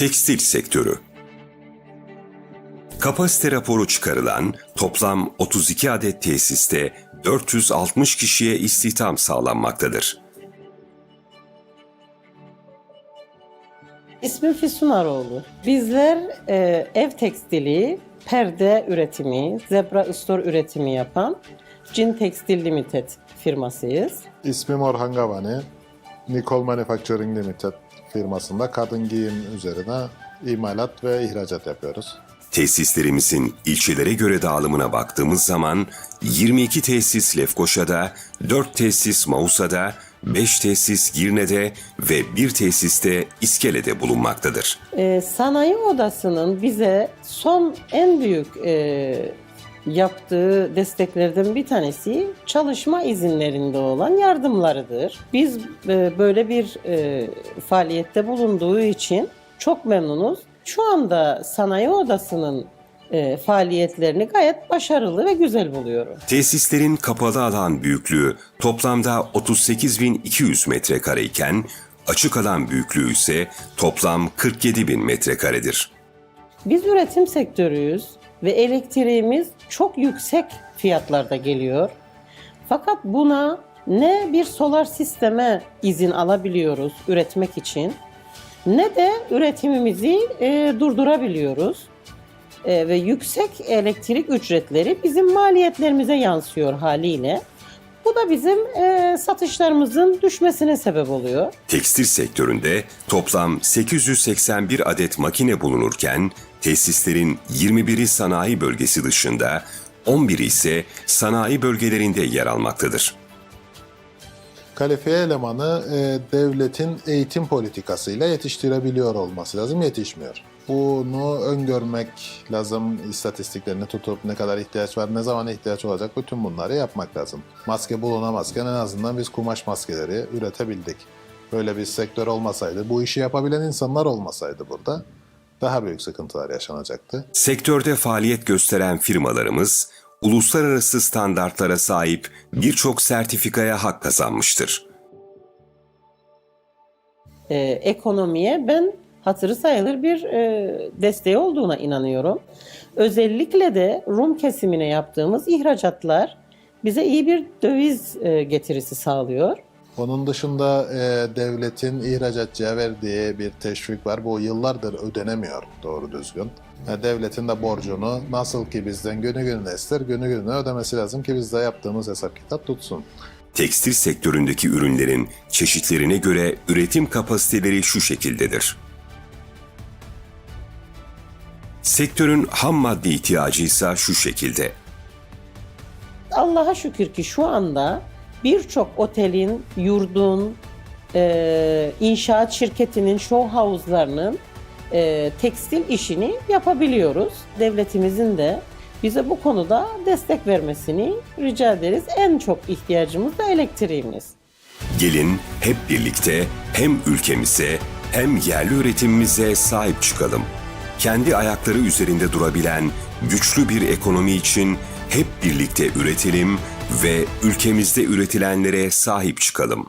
Tekstil sektörü Kapasite raporu çıkarılan toplam 32 adet tesiste 460 kişiye istihdam sağlanmaktadır. İsmim Füsun Aroğlu. Bizler e, ev tekstili, perde üretimi, zebra store üretimi yapan Cin Tekstil Limited firmasıyız. İsmim Orhan Gavani. Nicole Manufacturing Limited firmasında kadın giyim üzerine imalat ve ihracat yapıyoruz. Tesislerimizin ilçelere göre dağılımına baktığımız zaman 22 tesis Lefkoşa'da, 4 tesis Mausa'da, 5 tesis Girne'de ve 1 tesiste İskele'de bulunmaktadır. E, sanayi odasının bize son en büyük e, yaptığı desteklerden bir tanesi çalışma izinlerinde olan yardımlarıdır. Biz e, böyle bir e, faaliyette bulunduğu için çok memnunuz. Şu anda sanayi odasının e, faaliyetlerini gayet başarılı ve güzel buluyorum. Tesislerin kapalı alan büyüklüğü toplamda 38.200 metrekare iken açık alan büyüklüğü ise toplam 47.000 metrekaredir. Biz üretim sektörüyüz ve elektriğimiz çok yüksek fiyatlarda geliyor. Fakat buna ne bir solar sisteme izin alabiliyoruz üretmek için ne de üretimimizi e, durdurabiliyoruz. E, ve yüksek elektrik ücretleri bizim maliyetlerimize yansıyor haliyle. Bu da bizim e, satışlarımızın düşmesine sebep oluyor. Tekstil sektöründe toplam 881 adet makine bulunurken tesislerin 21'i sanayi bölgesi dışında 11'i ise sanayi bölgelerinde yer almaktadır. Kalifiye elemanı e, devletin eğitim politikasıyla yetiştirebiliyor olması lazım, yetişmiyor. Bunu öngörmek lazım, istatistiklerini tutup ne kadar ihtiyaç var, ne zaman ihtiyaç olacak bütün bunları yapmak lazım. Maske bulunamazken en azından biz kumaş maskeleri üretebildik. Böyle bir sektör olmasaydı, bu işi yapabilen insanlar olmasaydı burada daha büyük sıkıntılar yaşanacaktı. Sektörde faaliyet gösteren firmalarımız uluslararası standartlara sahip birçok sertifikaya hak kazanmıştır. e, ekonomiye ben hatırı sayılır bir e, desteği olduğuna inanıyorum. Özellikle de Rum kesimine yaptığımız ihracatlar bize iyi bir döviz e, getirisi sağlıyor. Onun dışında e, devletin ihracatçıya verdiği bir teşvik var. Bu yıllardır ödenemiyor doğru düzgün. E, devletin de borcunu nasıl ki bizden günü gününe ister, günü gününe ödemesi lazım ki biz de yaptığımız hesap kitap tutsun. Tekstil sektöründeki ürünlerin çeşitlerine göre üretim kapasiteleri şu şekildedir. Sektörün ham madde ihtiyacı ise şu şekilde. Allah'a şükür ki şu anda birçok otelin, yurdun, e, inşaat şirketinin, show house'larının e, tekstil işini yapabiliyoruz. Devletimizin de bize bu konuda destek vermesini rica ederiz. En çok ihtiyacımız da elektriğimiz. Gelin hep birlikte hem ülkemize hem yerli üretimimize sahip çıkalım. Kendi ayakları üzerinde durabilen güçlü bir ekonomi için hep birlikte üretelim ve ülkemizde üretilenlere sahip çıkalım.